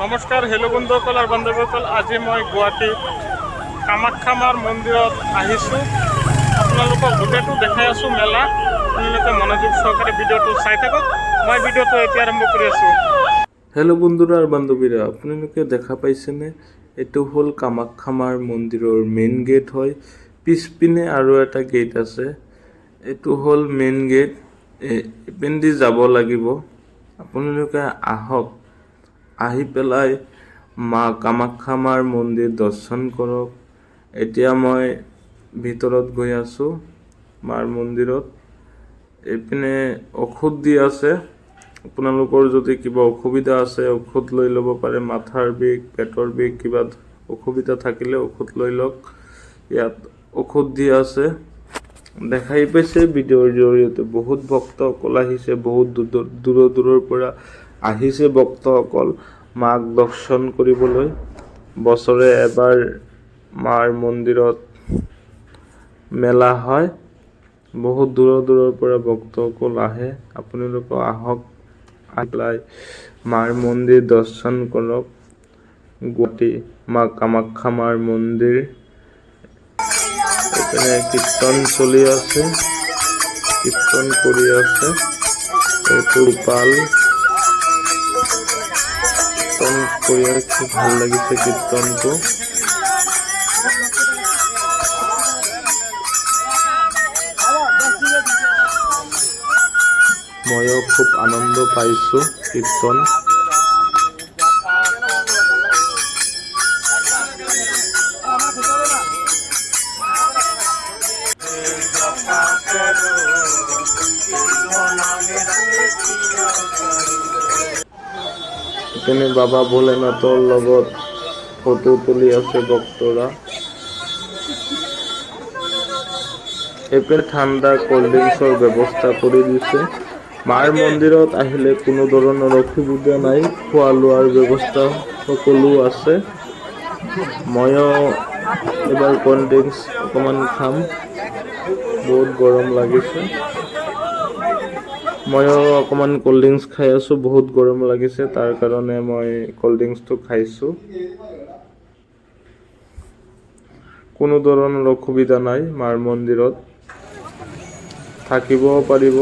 নমস্কাৰ হেল্ল' বন্ধুসকল আৰু বান্ধৱীসকল আজি মই গুৱাহাটী কামাখ্যামাৰ মন্দিৰত আহিছোঁ। আপোনালোকক গোটেইটো দেখাই আছোঁ মেলা। আপোনালোকে মনোযোগ সহকাৰে ভিডিঅ'টো চাই থাকক। মই ভিডিঅ'টো এতিয়া আৰম্ভ কৰি আছোঁ। হেল্ল' বন্ধুরা আর বান্ধবীরা আপোনালোকে দেখা পাইছেনে এইটো হ'ল কামাখ্যামাৰ মন্দিৰৰ মেইন গেট হয়। পিছপিনে আৰু এটা গেট আছে। এইটো হ'ল মেইন গেট ইপিনেদি যাব লাগিব। আপোনালোকে আহক। আহি পেলাই মা কামাখ্যামাৰ মন্দিৰ দৰ্শন কৰক। এতিয়া মই ভিতৰত গৈ আছোঁ, মাৰ মন্দিৰত। এইপিনে ঔষধ দি আছে। আপোনালোকৰ যদি কিবা অসুবিধা আছে, ঔষধ লৈ ল'ব পাৰে। মাথাৰ বিষ, পেটৰ বিষ, কিবা অসুবিধা থাকিলে ঔষধ লৈ লওক। ইয়াত ঔষধ দি আছে। দেখাই পাইছে ভিডিঅ'ৰ জৰিয়তে। বহুত ভক্তসকল আহিছে, বহুত দূৰ দূৰৰ দূৰৰ পৰা আহিছে ভক্তসকল মাক দৰ্শন কৰিবলৈ। বছৰে এবাৰ মাৰ মন্দিৰত মেলা হয়। বহুত দূৰৰ দূৰৰ পৰা ভক্তসকল আহে। আপোনালোকে আহক। আহি পেলাই মাৰ মন্দিৰ দৰ্শন কৰক। গুৱাহাটী মা কামাখ্যা মাৰ মন্দিৰ। এখানে কীর্তন চলি আছে। কীর্তন কৰি আছে। এইটো পাল কীৰ্তন করিয়া খুব ভালো লাগিছে কীৰ্তনটো ময়ো খুব আনন্দ পাইছো কীৰ্তন এখানে বাবা ভোলেনাথৰ লগত ফটো তুলি আছে ভক্তরা। এপেল ঠাণ্ডা কোল্ড ড্ৰিংকছৰ ব্যৱস্থা কৰি দিছে। মাৰ মন্দিৰত আহিলে কোনো ধৰণৰ অসুবিধা নাই। খোৱা লোৱাৰ ব্যৱস্থা সকলো আছে। ময়ো এবাৰ কোল্ড ড্ৰিংকছ অকণমান খাম। বহুত গৰম লাগিছে। ময়ো অকণমান ক'ল্ড ড্ৰিংকছ খাই আছোঁ, বহুত গৰম লাগিছে, তাৰ কাৰণে মই ক'ল্ড ড্ৰিংকছটো খাইছোঁ। কোনো ধৰণৰ অসুবিধা নাই, মাৰ মন্দিৰত। থাকিবও পাৰিব।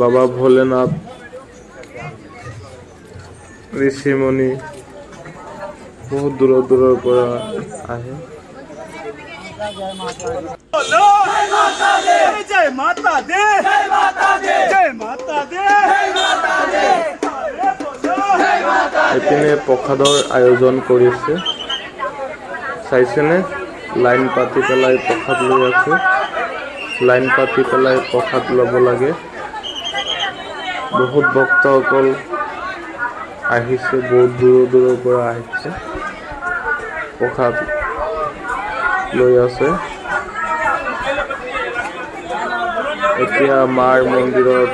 বাবা ভোলেনাথ, ঋষিমণি বহুত দূৰৰ দূৰৰ পৰা আহে। মাতা দেৱ এইপিনে প্ৰসাদৰ আয়োজন কৰিছে চাইছেনে লাইন পাতি পেলাই প্ৰসাদ লৈ আছে। লাইন পাতি পেলাই প্ৰসাদ ল'ব লাগে। বহুত ভক্তসকল আহিছে, বহুত দূৰৰ দূৰৰ পৰা আহিছে। প্ৰসাদ লৈ আছে। এতিয়া মাৰ মন্দিৰত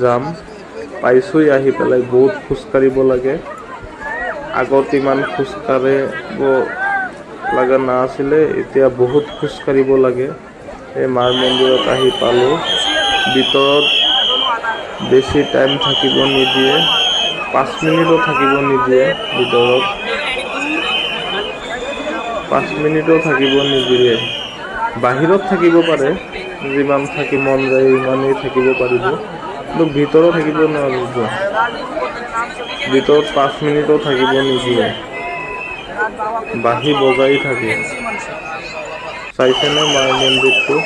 যাম। পাইছোঁই আহি পেলাই বহুত খোজকাঢ়িব লাগে। আগত ইমান খোজকাঢ়িব লগা নাছিলে, এতিয়া বহুত খোজকাঢ়িব লাগে। এই মাৰ মন্দিৰত আহি পালোঁ। ভিতৰত বেছি টাইম থাকিব নিদিয়ে, পাঁচ মিনিটো থাকিব নিদিয়ে ভিতৰত। পাঁচ মিনিটো থাকিব নিদিয়ে। বাহিৰত থাকিব পাৰে, যিমান থাকি মন যায় ইমানেই থাকিব পাৰিব। কিন্তু ভিতৰত থাকিব নোৱাৰিব। ভিতৰত পাঁচ মিনিটো থাকিব নিদিয়ে বাঁহী বজাই থাকে। চাইছেনে মাৰ মন্দিৰটো?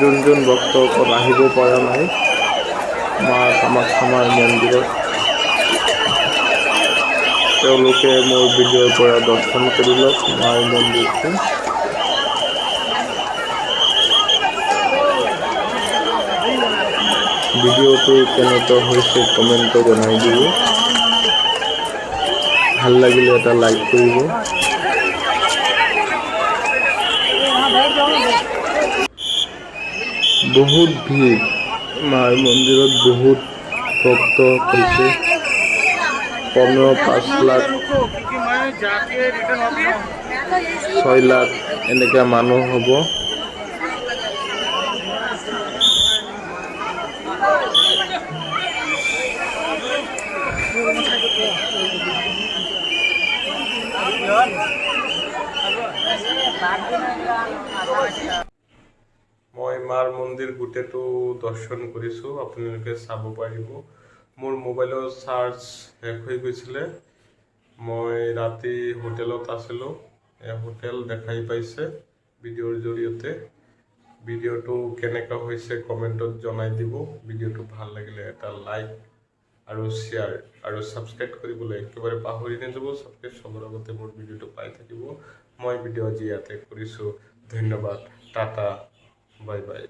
যোন যোন ভক্তসকল আহিব পৰা নাই, মা কামাখ্যামাৰ মন্দিৰত। তেওঁলোকে মোৰ ভিডিঅ'ৰ পৰা দৰ্শন কৰি লওক মাৰ মন্দিৰটো। ভিডিওটো কেনেকুৱা হৈছে কমেণ্টটো জনাই দিব। ভালো লাগিলে এটা লাইক কৰিব বহুত ভিৰ মাৰ মন্দিৰত বহুত ভক্ত হৈছে কমেও পাঁচ লাখ, ছয় লাখ এনেকুৱা মানুহ হ'ব। মই মাৰ মন্দিৰ গোটেইটো দৰ্শন কৰিছোঁ, আপোনালোকে চাব পাৰিব। মোৰ মোবাইলৰ চাৰ্জ শেষ হৈ গৈছিলে। মই ৰাতি হোটেলত আছিলোঁ হোটেল দেখাই পাইছে ভিডিঅ'ৰ জৰিয়তে। ভিডিঅ'টো কেনেকুৱা হৈছে কমেণ্টত জনাই দিব। ভিডিঅ'টো ভালো লাগিলে এটা লাইক আৰু শ্বেয়াৰ আৰু ছাবস্ক্ৰাইব কৰিবলৈ একেবাৰে পাহৰি নাযাব। ছাবস্ক্ৰাইব চবৰ আগতে মোৰ ভিডিঅ'টো পাই থাকিব। মই ভিডিঅ' আজি ইয়াতে কৰিছোঁ। ধন্যবাদ। টাটা। Bye bye.